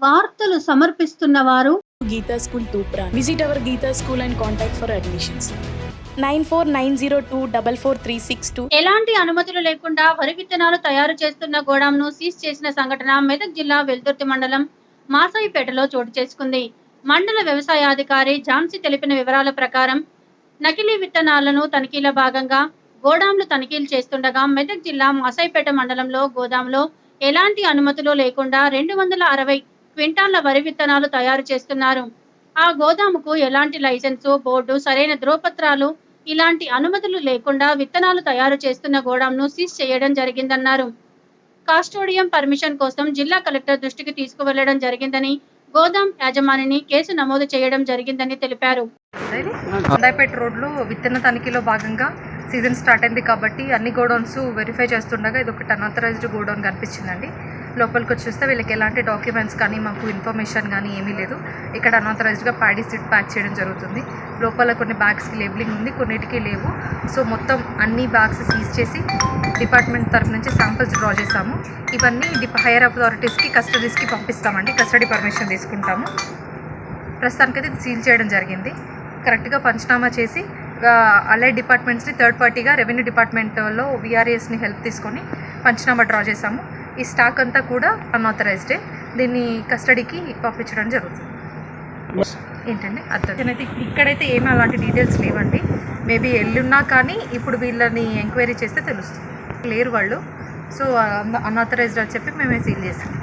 వార్తలు సమర్పిస్తున్న వారు Geeta School Tupra. Visit our Geeta School and contact for admissions. 9490244362 ఎలాంటి అనుమతులు లేకుండా వరి విత్తనాలు తయారు చేస్తున్న గోడాంను సీజ్ చేసిన సంఘటన మెదక్ జిల్లా వెల్దుర్తి మండలం మాసాయిపేటలో చోటు చేసుకుంది మండల వ్యవసాయాధికారి ఝాన్సీ తెలిపిన వివరాల ప్రకారం నకిలీ విత్తనాలను తనిఖీల భాగంగా గోడాంలు తనిఖీలు చేస్తుండగా మెదక్ జిల్లా మాసాయిపేట మండలంలో గోదాంలో ఎలాంటి అనుమతులు లేకుండా రెండు వందల అరవై క్వింటాళ్ళ వరి విత్తనాలు తయారు చేస్తున్నారు. ఆ గోదాముకు ఎలాంటి లైసెన్సు బోర్డు సరైన ధ్రువపత్రాలు ఇలాంటి అనుమతులు లేకుండా విత్తనాలు తయారు చేస్తున్న గోడాంను సీజ్ చేయడం జరిగిందన్నారు. కాస్టోడియం పర్మిషన్ కోసం జిల్లా కలెక్టర్ దృష్టికి తీసుకువెళ్ళడం జరిగిందని గోదాం యాజమానిని కేసు నమోదు చేయడం జరిగిందని తెలిపారు. ఇది రోడ్లో విత్తన తనిఖీలో భాగంగా సీజన్ స్టార్ట్ అయింది కాబట్టి అన్ని గోడౌన్స్ వెరిఫై చేస్తుండగా ఇది ఒకటి అన్ఆథరైజ్డ్ గోడౌన్ కనిపించిందండి. లోపలికి వచ్చి చూస్తే వీళ్ళకి ఎలాంటి డాక్యుమెంట్స్ కానీ మాకు ఇన్ఫర్మేషన్ కానీ ఏమీ లేదు. ఇక్కడ అన్ఆథరైజ్డ్గా ప్యాడీ సీట్ ప్యాక్ చేయడం జరుగుతుంది. లోపల కొన్ని బ్యాగ్స్కి లేబులింగ్ ఉంది కొన్నిటికి లేవు. సో మొత్తం అన్ని బ్యాగ్స్ సీజ్ చేసి డిపార్ట్మెంట్ తరఫు నుంచి శాంపిల్స్ డ్రా చేసాము ఇవన్నీ డిప హైయర్ అథారిటీస్కి కస్టడీస్కి పంపిస్తామండి. కస్టడీ పర్మిషన్ తీసుకుంటాము. ప్రస్తుతానికైతే ఇది సీల్ చేయడం జరిగింది. కరెక్ట్గా పంచనామా చేసి అలైడ్ డిపార్ట్మెంట్స్ని థర్డ్ పార్టీగా రెవెన్యూ డిపార్ట్మెంట్లో వీఆర్ఏస్ని హెల్ప్ తీసుకొని పంచనామా డ్రా చేశాము. ఈ స్టాక్ అంతా కూడా అన్ఆథరైజ్డే దీన్ని కస్టడీకి పంపించడం జరుగుతుంది. ఏంటండి? అర్థం. అయితే ఇక్కడైతే ఏమి అలాంటి డీటెయిల్స్ లేవండి. మేబీ ఎల్లున్నా కానీ ఇప్పుడు వీళ్ళని ఎంక్వైరీ చేస్తే తెలుస్తుంది. లేరు వాళ్ళు. సో అన్ఆథరైజ్డ్ అని చెప్పి మేమే సీల్ చేస్తాం.